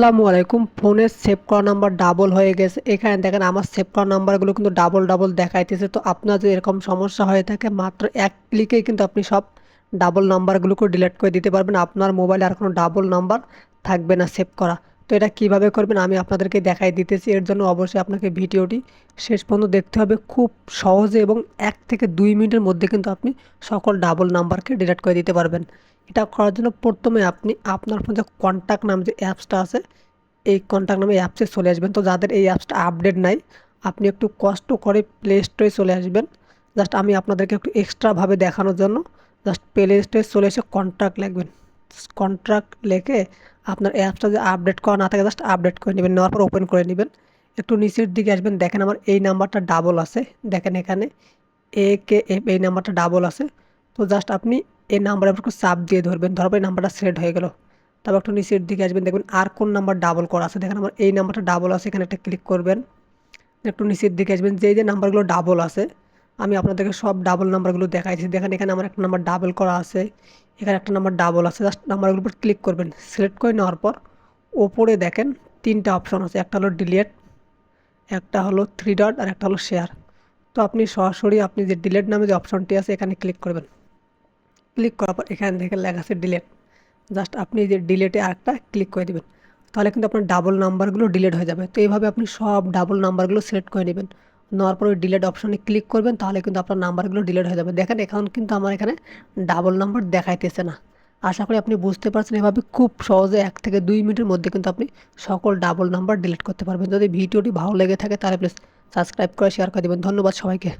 আসসালামু আলাইকুম। ফোনের সেভ করা নাম্বার ডাবল হয়ে গেছে। এখানে দেখেন আমার সেভ করা নাম্বারগুলো কিন্তু ডাবল ডাবল দেখাইতেছে। তো আপনার যদি এরকম সমস্যা হয়ে থাকে, মাত্র এক ক্লিকেই কিন্তু আপনি সব ডাবল নাম্বারগুলোকে ডিলিট করে দিতে পারবেন। আপনার মোবাইলে আর কোনো ডাবল নাম্বার থাকবে না সেভ করা। তো এটা কীভাবে করবেন আমি আপনাদেরকে দেখাই দিতেছি। এর জন্য অবশ্যই আপনাকে ভিডিওটি শেষ পর্যন্ত দেখতে হবে। খুব সহজে এবং এক থেকে দুই মিনিটের মধ্যে কিন্তু আপনি সকল ডাবল নাম্বারকে ডিলিট করে দিতে পারবেন। এটা করার জন্য প্রথমে আপনি আপনার ফোনে যে কন্ট্যাক্ট নাম যে অ্যাপসটা আছে, এই কন্ট্যাক্ট নামে অ্যাপসে চলে আসবেন। তো যাদের এই অ্যাপসটা আপডেট নাই, আপনি একটু কষ্ট করে প্লে স্টোরে চলে আসবেন। জাস্ট আমি আপনাদেরকে একটু এক্সট্রাভাবে দেখানোর জন্য জাস্ট প্লে স্টোরে চলে এসে কন্ট্রাক্ট লিখবেন কন্ট্রাক্ট লেখে আপনার অ্যাপসটা যে আপডেট করা না থাকে জাস্ট আপডেট করে নেবেন, নেওয়ার পর ওপেন করে নেবেন। একটু নিচের দিকে আসবেন, দেখেন আমার এই নাম্বারটা ডাবল আছে। দেখেন এখানে এ কে এফ এই নাম্বারটা ডাবল আছে। তো জাস্ট আপনি এই নাম্বারে একটু চাপ দিয়ে ধরবেন ধরবেন এই নাম্বারটা সেট হয়ে গেল। তারপর একটু নিচের দিকে আসবেন, দেখবেন আর কোন নাম্বার ডাবল করা আছে। দেখেন আমার এই নাম্বারটা ডাবল আছে, এখানে একটা ক্লিক করবেন। একটু নিচের দিকে আসবেন, যেই যে নাম্বারগুলো ডাবল আছে, আমি আপনাদেরকে সব ডাবল নাম্বারগুলো দেখাইছি। দেখেন এখানে আমার একটা নাম্বার ডাবল করা আছে। এখানে একটা নাম্বার ডাবল আছে জাস্ট নাম্বারগুলোর উপর ক্লিক করবেন। সিলেক্ট করে নেওয়ার পর ওপরে দেখেন তিনটা অপশন আছে, একটা হলো ডিলিট একটা হলো থ্রি ডট আর একটা হলো শেয়ার তো আপনি সরাসরি আপনি যে ডিলেট নামে যে অপশনটি আছে, এখানে ক্লিক করবেন। ক্লিক করার পর এখান থেকে লেখা আছে ডিলেট জাস্ট আপনি যে ডিলেটে আরেকটা ক্লিক করে দেবেন। তাহলে কিন্তু আপনার ডাবল নাম্বারগুলো ডিলেট হয়ে যাবে। তো এইভাবে আপনি সব ডাবল নাম্বারগুলো সিলেক্ট করে নেবেন। নেওয়ার পর ওই ডিলেট অপশনে ক্লিক করবেন, তাহলে কিন্তু আপনার নাম্বারগুলো ডিলেট হয়ে যাবে। দেখেন, এখন কিন্তু আমার এখানে ডাবল নাম্বার দেখাইতেছে না। আশা করি আপনি বুঝতে পারছেন এভাবে খুব সহজে এক থেকে দুই মিনিটের মধ্যে কিন্তু আপনি সকল ডাবল নাম্বার ডিলিট করতে পারবেন। যদি ভিডিওটি ভালো লেগে থাকে, তাহলে প্লিজ সাবস্ক্রাইব করে শেয়ার করে দেবেন। ধন্যবাদ সবাইকে।